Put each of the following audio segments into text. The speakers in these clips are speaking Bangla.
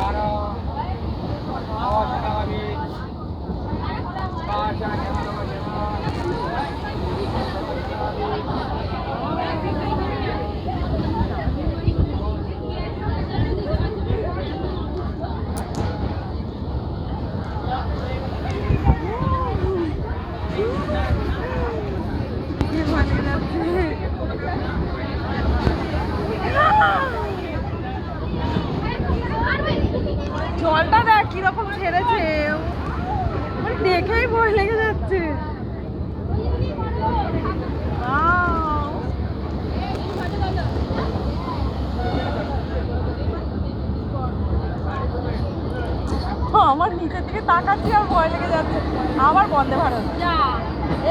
Sarah দেখ কীরকম ছেড়েছে? মানে দেখেই ভয় লেগে যাচ্ছে! আমার নিচের দিকে তাকাচ্ছি আর ভয় লেগে যাচ্ছে। আবার বন্দে ভারত।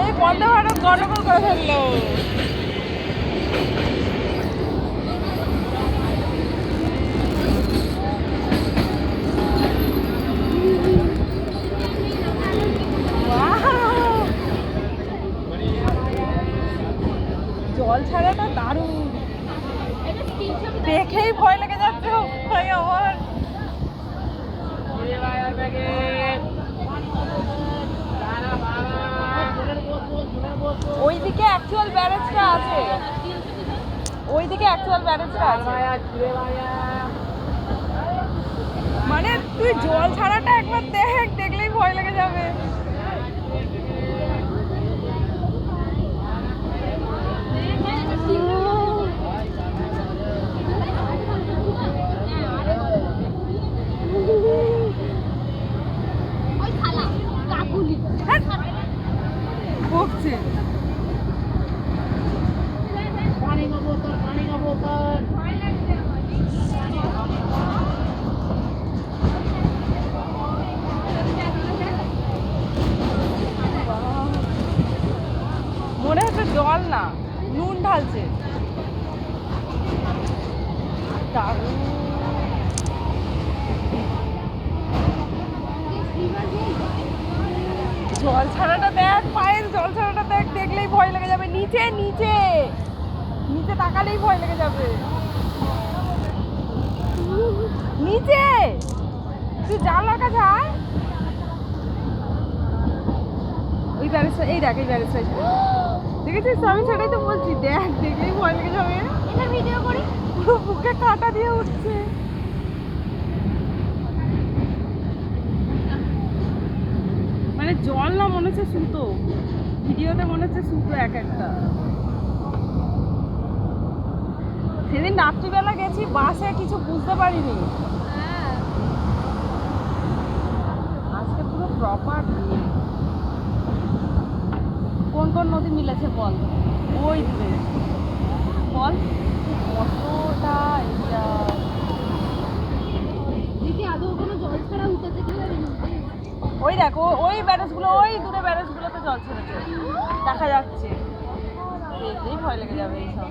এই বন্দে ভারত গন্ডগোল করে ফেলল। জল ছাড়াটা দারুণ। দেখেই ভয় লেগে যাচ্ছে ভাই আমার। ওইদিকে অ্যাকচুয়াল ব্যারেজটা আছে। ওইদিকে অ্যাকচুয়াল ব্যারেজটা আছে। মানে তুই জল ছাড়াটা একবার দেখ দেখলেই ভয় লেগে যাবে বকছে মনে হচ্ছে জল না, নুন ঢালছে। জল ছাড়াটা দেখ, পায়ের জল ছাড়াটা দেখ, দেখলেই ভয় লেগে যাবে। নিচে নিচে। নিচে তাকালেই ভয় লেগে যাবে। নিচে! তুই জানলার কাছে আয়। ওই ব্যারেজটা এই দেখ, এই ব্যারেজটা দেখেছিস আমি সেটাই তো বলছি দেখ দেখলেই ভয় লেগে যাবে। ভিডিও করি? পুরো বুকে কাঁটা দিয়ে উঠছে। মানে জল না মনে হচ্ছে সুতো। ভিডিওতে মনে হচ্ছে সুতো এক একটা। সেদিন রাত্রিবেলা গেছি বাসে কিছু বুঝতে পারিনি। কোন নদী মিলেছে, বল। ওই দূরে বল। কতটা এটা দিদি আদৌ কোনো জল ছাড়া উঠেছে ওই দেখো, ওই ব্যারেজগুলো, ওই দূরে ব্যারেজগুলোতে জল ছেড়েছে। দেখা যাচ্ছে। দেখলেই ভয় লেগে যাবে এইসব।